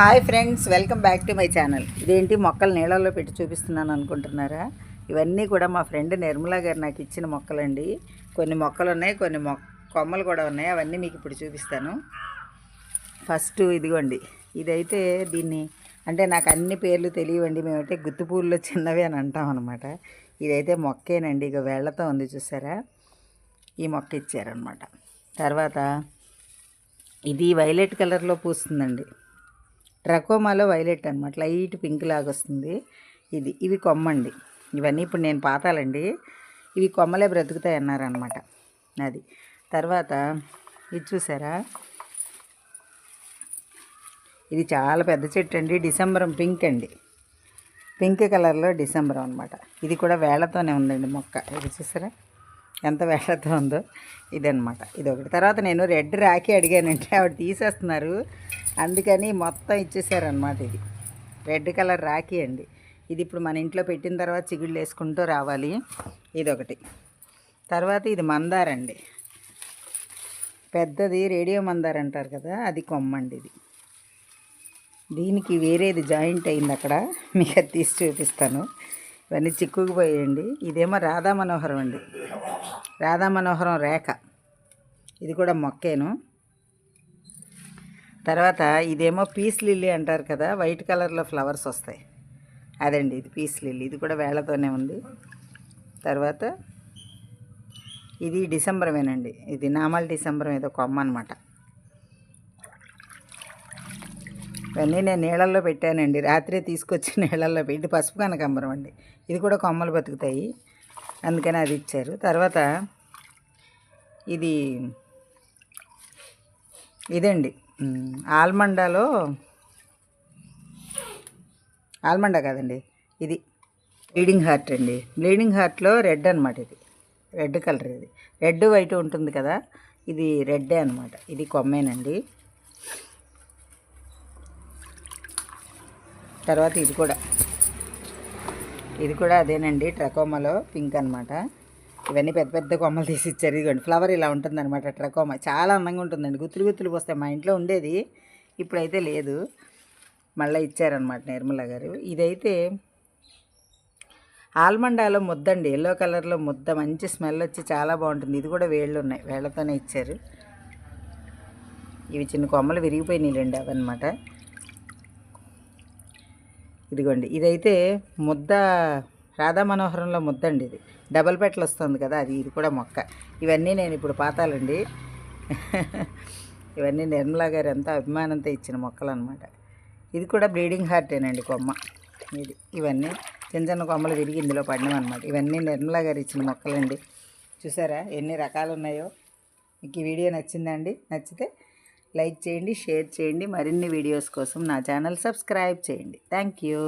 Hi friends welcome back to my channel. ఇదేంటి మొక్కలు నీళ్ళల్లో పెట్టి చూపిస్తున్నాను అనుకుంటున్నారా? ఇవన్నీ కూడా మా ఫ్రెండ్ నిర్మలా గారు నాకు ఇచ్చిన మొక్కలండి. కొన్ని మొక్కలు ఉన్నాయి కొన్ని కొమ్మలు కూడా ఉన్నాయి. అవన్నీ మీకు ఇప్పుడు చూపిస్తాను. ఫస్ట్ ఇదిగోండి. ఇదైతే దీన్ని అంటే నాకు అన్ని పేర్లు తెలియవండి. మేమైతే గుత్తుపూర్లో చిన్నవి అని అంటాం అనమాట ఇదైతే మొక్కేనండి. ఇక వేళ్ళతో ఉంది చూసారా? ఈ మొక్క ఇచ్చారనమాట తర్వాత ఇది వైలెట్ కలర్లో పూస్తుందండి. ట్రకోమాలో వైలెట్ అనమాట లైట్ పింక్ లాగా వస్తుంది ఇది ఇవి కొమ్మండి. ఇవన్నీ ఇప్పుడు నేను పాతాలండి. ఇవి కొమ్మలే బ్రతుకుతాయి అన్నారనమాట అది. తర్వాత ఇది చూసారా? ఇది చాలా పెద్ద చెట్టు అండి డిసెంబరం పింక్ అండి. పింక్ కలర్లో డిసెంబరం అనమాట ఇది కూడా వేళ్ళతోనే ఉందండి మొక్క. ఇది చూసారా? ఎంత వేళ్ళతో ఉందో ఇదనమాట ఇది ఒకటి తర్వాత నేను రెడ్ రాఖీ అడిగానంటే ఆవిడ తీసేస్తున్నారు. అందుకని మొత్తం ఇచ్చేసారనమాట ఇది. రెడ్ కలర్ రాఖీ అండి. ఇది ఇప్పుడు మన ఇంట్లో పెట్టిన తర్వాత చిగుళ్ళు వేసుకుంటూ రావాలి. ఇది ఒకటి తర్వాత ఇది మందారండి పెద్దది రేడియో మందార్ అంటారు కదా అది కొమ్మండి ఇది. దీనికి వేరేది జాయింట్ అయింది అక్కడ. మీకు అది తీసి చూపిస్తాను. ఇవన్నీ చిక్కుకుపోయాయండి. ఇదేమో రాధా మనోహరం అండి. రాధా మనోహరం రేఖ. ఇది కూడా మొక్కేను. తర్వాత ఇదేమో పీస్ లిల్లీ అంటారు కదా వైట్ కలర్లో ఫ్లవర్స్ వస్తాయి. అదండి ఇది పీస్ లిల్లీ. ఇది కూడా వేళ్ళతోనే ఉంది. తర్వాత ఇది డిసెంబర్మేనండి ఇది నామల్ డిసెంబర్ ఏదో కొమ్మ అనమాట ఇవన్నీ నేను నీళ్ళల్లో పెట్టానండి. రాత్రి తీసుకొచ్చి నీళ్ళల్లో పెట్టి పసుపు కనకాంబరం అండి. ఇది కూడా కొమ్మలు బతుకుతాయి. అందుకని అది ఇచ్చారు. తర్వాత ఇది ఇదండి. ఆల్మండాలో ఆల్మండా కాదండి. ఇది బ్లీడింగ్ హార్ట్ అండి. బ్లీడింగ్ హార్ట్లో రెడ్ అనమాట ఇది. రెడ్ కలర్ ఇది. రెడ్ వైట్ ఉంటుంది కదా? ఇది రెడ్డే అనమాట ఇది కొమ్మేనండి. తర్వాత ఇది కూడా. ఇది కూడా అదేనండి ట్రకోమాలో పింక్ అనమాట ఇవన్నీ పెద్ద పెద్ద కొమ్మలు తీసి ఇచ్చారు. ఇదిగోండి ఫ్లవర్ ఇలా ఉంటుందన్నమాట ట్రకోమా. చాలా అందంగా ఉంటుందండి గుత్తులు గుత్తులు పోస్తాయి. మా ఇంట్లో ఉండేది ఇప్పుడైతే లేదు. మళ్ళీ ఇచ్చారనమాట నిర్మల గారు. ఇదైతే ఆల్మండాలో ముద్ద అండి ఎల్లో కలర్లో ముద్ద మంచి స్మెల్ వచ్చి చాలా బాగుంటుంది. ఇది కూడా వేళ్ళు ఉన్నాయి వేళ్ళతోనే ఇచ్చారు. ఇవి చిన్న కొమ్మలు విరిగిపోయినాయి రెండు అవన్నమాట. ఇదిగోండి ఇదైతే ముద్ద రాధా మనోహరంలో ముద్ద అండి ఇది. డబల్ పెట్లు వస్తుంది కదా అది ఇది కూడా మొక్క. ఇవన్నీ నేను ఇప్పుడు పాతాలండి. ఇవన్నీ నిర్మలా గారు ఎంతో అభిమానంతో ఇచ్చిన మొక్కలు అనమాట ఇది కూడా బ్లీడింగ్ హార్టేనండి కొమ్మ. ఇది ఇవన్నీ చిన్న చిన్న కొమ్మలు విరిగి ఇందులో అనమాట ఇవన్నీ నిర్మలా గారు ఇచ్చిన మొక్కలండి. చూసారా ఎన్ని రకాలు ఉన్నాయో మీకు ఈ వీడియో నచ్చిందండి నచ్చితే లైక్ చేయండి షేర్ చేయండి. మరిన్ని వీడియోస్ కోసం నా ఛానల్ సబ్స్క్రైబ్ చేయండి. Thank you.